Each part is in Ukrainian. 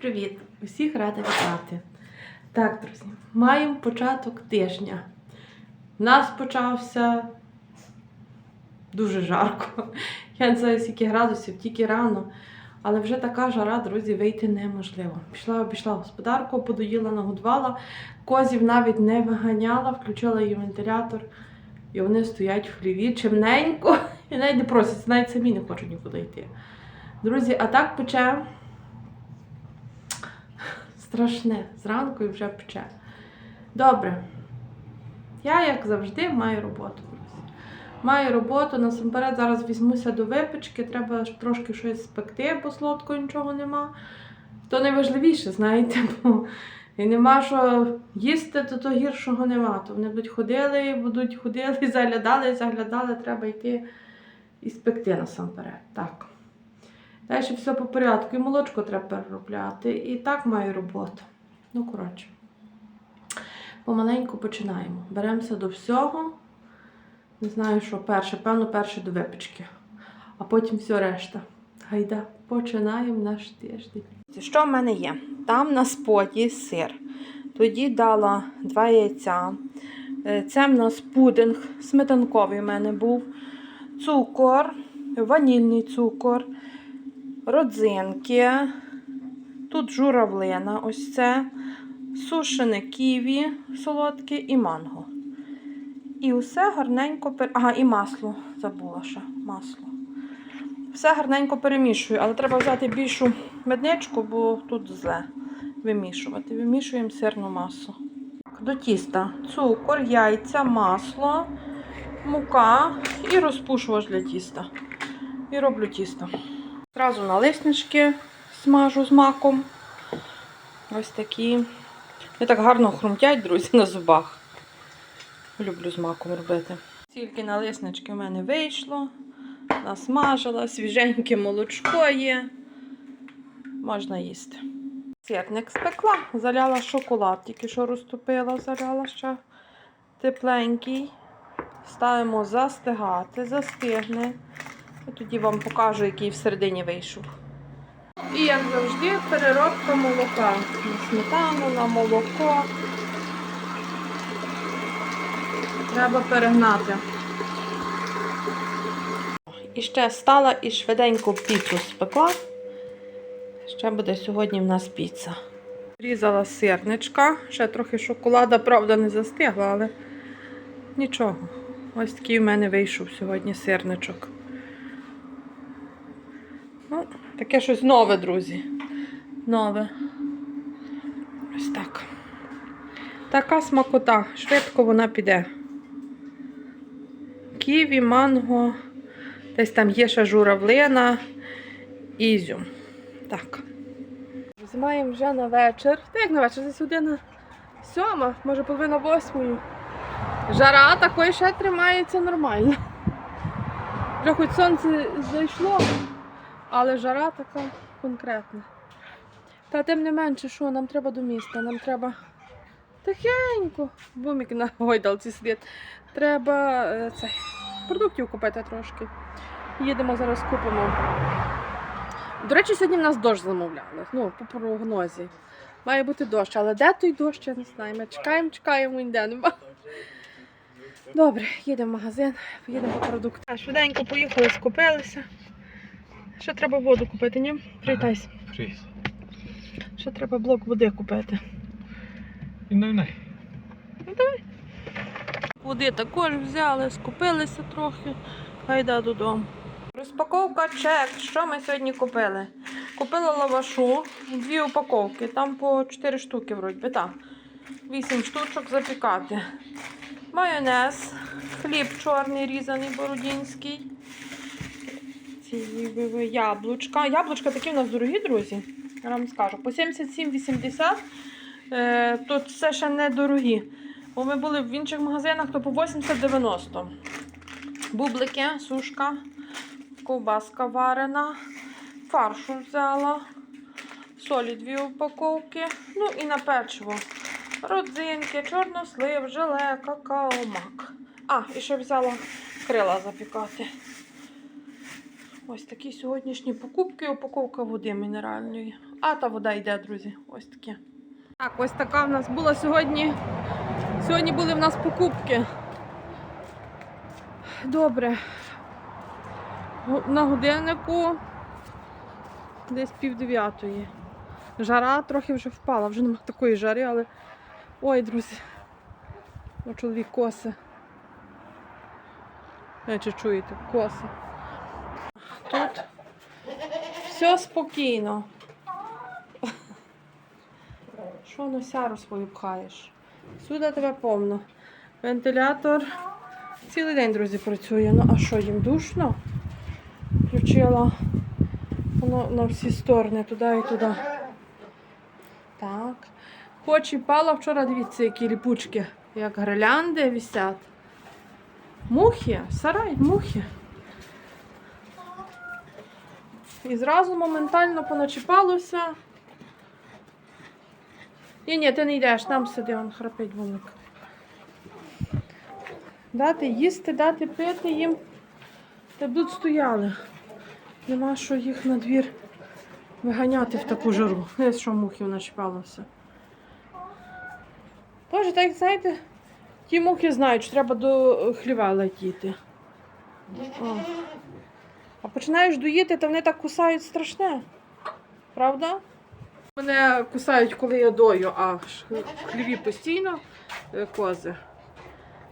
Привіт-привіт! Усіх рада вітати. Так, друзі, маємо початок тижня. У нас почався дуже жарко. Я не знаю, скільки градусів, тільки рано. Але вже така жара, друзі, вийти неможливо. Пішла, обійшла господарку, подоїла, нагодувала. Козів навіть не виганяла, включила її вентилятор. І вони стоять в хліві чимненько. І навіть не просяться, навіть самі не хочуть нікуди йти. Друзі, а так пече страшне. Зранку і вже пече. Добре. Я, як завжди, маю роботу. Маю роботу, насамперед зараз візьмуся до випічки, треба трошки щось спекти, бо солодкого нічого нема. То найважливіше, знаєте, бо і нема що їсти, то, то гіршого нема. То вони будуть ходили, будуть ходили, заглядали, заглядали, треба йти і спекти насамперед. Так. Далі все по порядку. І молочко треба переробляти. І так маю роботу. Ну, коротше. Помаленьку починаємо. Беремося до всього. Не знаю, що перше, певно, перше до випічки. А потім все решта. Гайда, починаємо наш тиждень. Що в мене є? Там на споді сир. Тоді дала два яйця. Е, Це в нас пудинг сметанковий в мене був. Цукор, ванільний цукор, родзинки. Тут журавлина, ось це, сушене ківі солодке і манго. І все гарненько пер... Ага, і масло. Забула ще масло. Все гарненько перемішую, але треба взяти більшу медничку, бо тут зле вимішувати. Вимішуємо сирну масу. До тіста цукор, яйця, масло, мука і розпушувач для тіста. І роблю тісто. Зразу налиснички смажу з маком. Ось такі. Вони так гарно хрумтять, друзі, на зубах. Люблю з маком робити. Тільки налиснички в мене вийшло. Насмажила, свіженьке молочко є. Можна їсти. Сирник спекла, заляла шоколад, тільки що розтопила, заляла ще тепленький. Ставимо застигати, застигне. Тоді вам покажу, який всередині вийшов. І як завжди, переробка молока. На сметану, на молоко. Треба перегнати. І ще стала і швиденько піцу спекла. Ще буде сьогодні в нас піца. Різала сирничка. Ще трохи шоколада, правда, не застигла, але нічого. Ось такий в мене вийшов сьогодні сирничок. Таке щось нове, друзі. Нове. Ось так. Така смакота. Швидко вона піде. Ківі, манго. Десь там є ще журавлина, ізюм. Так. Знімаємо вже на вечір. Та як на вечір? Десь година сьома, може половина восьмої. Жара такої ще тримається нормально. Вже хоч сонце зайшло, але жара така конкретна. Та тим не менше, що нам треба до міста, нам треба тихенько. Бумік на гойдалці сидить. Треба е, це, продуктів купити трошки. Їдемо зараз купимо. До речі, сьогодні в нас дощ замовляли. Ну, по прогнозі. Має бути дощ, але де той дощ, я не знаю. Ми чекаємо, чекаємо, ніде нема. Добре, їдемо в магазин, поїдемо по продукти. Швиденько поїхали, скупилися. Ще треба воду купити, ні? Привітайся. Привіт. Ще треба блок води купити. І най-най. Води також взяли, скупилися трохи. Гайда додому. Розпаковка чек. Що ми сьогодні купили? Купила лавашу, дві упаковки, там по 4 штуки, вроді би, так. 8 штучок запікати. Майонез, хліб чорний різаний бородінський. Ці яблучка. Яблучка такі в нас дорогі, друзі. Я вам скажу. По 77,80. Е, тут це ще не дорогі. Бо ми були в інших магазинах, то по 80-90. Бублики, сушка, ковбаска варена, фаршу взяла, солі дві упаковки, ну і на печиво. Родзинки, чорнослив, желе, какао, мак. А, і ще взяла крила запікати. Ось такі сьогоднішні покупки, упаковка води мінеральної. А та вода йде, друзі. Ось таке. Так, ось така в нас була сьогодні. Сьогодні були в нас покупки. Добре. На годиннику десь пів дев'ятої. Жара трохи вже впала, вже немає такої жари, але. Ой, друзі. О, чоловік коси. Не чи чуєте, коси. Все спокійно. Що на сяру свою пхаєш? Сюди тебе повно. Вентилятор цілий день, друзі, працює. Ну, а що, їм душно? Включила воно на всі сторони, туди і туди. Так. Хоч і пала вчора, дивіться, які ліпучки, як гирлянди висять. Мухи, сарай, мухи. І зразу моментально поначіпалося. Ні, ні, ти не йдеш, там сиди, он храпить вулик. Дати їсти, дати пити їм. Та будуть стояли. Нема що їх на двір виганяти в таку жару. Ось що мухів начіпалося. Тож, так знаєте, ті мухи знають, що треба до хліва летіти. О. А починаєш доїти, то вони так кусають страшне. Правда? Мене кусають, коли я дою, а в хліві постійно е, кози.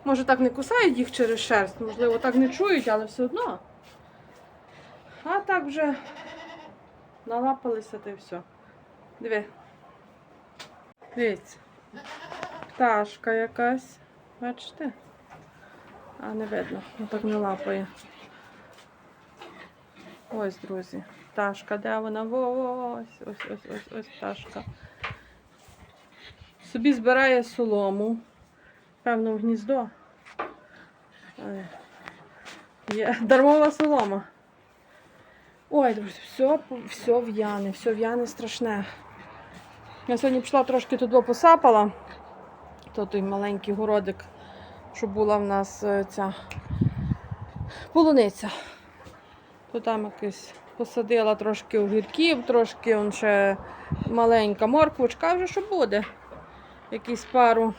Може так не кусають їх через шерсть, можливо, так не чують, але все одно. А так вже налапалися та все. Диви. Дивіться. Пташка якась. Бачите? А, не видно, ну так не лапає. Ось, друзі. Пташка, де вона? Ось, ось, ось, ось, ось пташка. Собі збирає солому. Певно, в гніздо. Є дармова солома. Ой, друзі, все, все в'яне, все в'яне страшне. Я сьогодні пішла трошки туди посапала. То той маленький городик, що була в нас е, ця полуниця. То там якось посадила трошки огірків, трошки он ще маленька морквочка, вже що буде. Якісь пару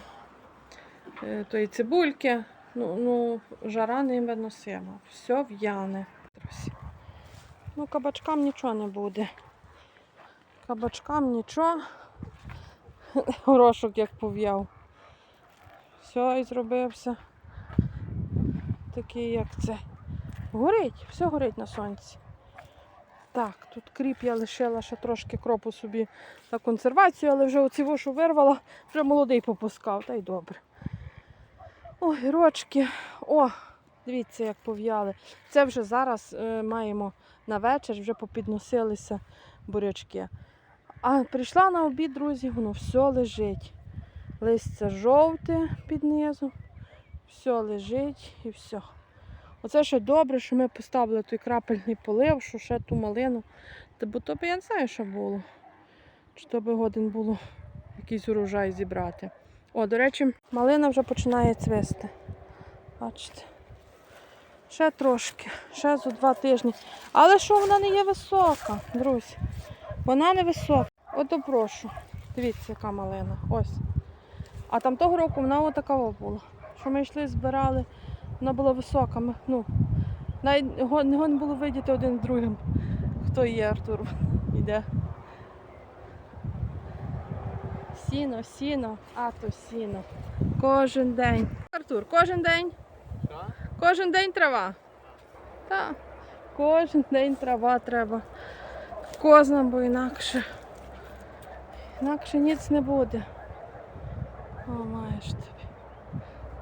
е, тої цибульки. Ну, ну, жара невиносима. Все в'яне. Ну, кабачкам нічого не буде. Кабачкам нічого. Горошок як пов'яв. Все, і зробився. Такий, як це. Горить, все горить на сонці. Так, тут кріп я лишила ще трошки кропу собі на консервацію, але вже оці вошу вирвала, вже молодий попускав, та й добре. О, гірочки. О, дивіться, як пов'яли. Це вже зараз е, маємо на вечір, вже попідносилися бурячки. А прийшла на обід, друзі, воно все лежить. Листя жовте під низом, все лежить і все. Оце ще добре, що ми поставили той крапельний полив, що ще ту малину. Та бо то би я не знаю, що було. Чи то би годин було якийсь урожай зібрати. О, до речі, малина вже починає цвісти. Бачите. Ще трошки, ще за два тижні. Але що вона не є висока, друзі? Вона не висока. Ото прошу. Дивіться, яка малина. Ось. А там того року вона отака була. Що ми йшли, збирали, вона була висока. Ми, ну, навіть його не було видіти один з другим, хто є Артур. Йде. Сіно, сіно, а то сіно. Кожен день. Артур, кожен день. Кожен день трава. Так. Кожен день трава треба. Кознам, бо інакше. Інакше ніц не буде. О, маєш тобі.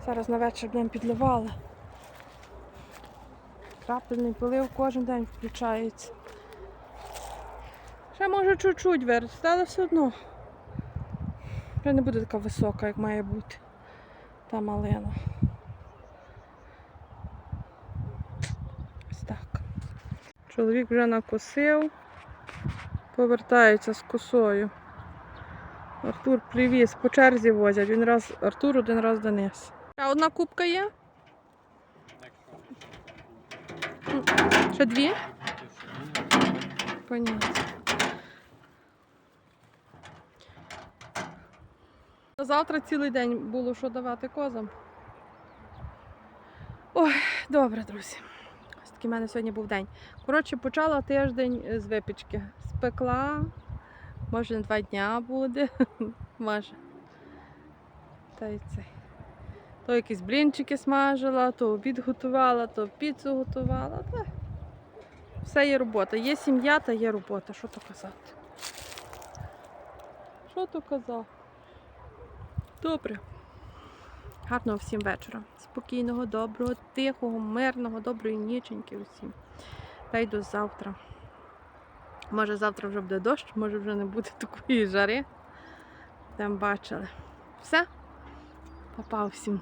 Зараз на вечір днем підливали. Крапельний полив кожен день включається. Ще може чуть-чуть вирости, але все одно. Вже не буде така висока, як має бути та малина. Ось так. Чоловік вже накосив, повертається з косою. Артур привіз, по черзі возять. Він раз Артур, один раз Денис. А одна кубка є? Що дві? Понятно. Завтра цілий день було що давати козам. Ой, добре, друзі. Ось такий в мене сьогодні був день. Коротше, почала тиждень з випічки. Спекла, може, два дня буде, може. Та й цей. То якісь блінчики смажила, то обід готувала, то піцу готувала. Та. Все є робота. Є сім'я та є робота. Що то казати? Що то казати? Добре. Гарного всім вечора. Спокійного, доброго, тихого, мирного, доброї ніченьки усім. Та й до завтра. Може завтра вже буде дощ, може вже не буде такої жари. Там бачили. Все. Попав всім.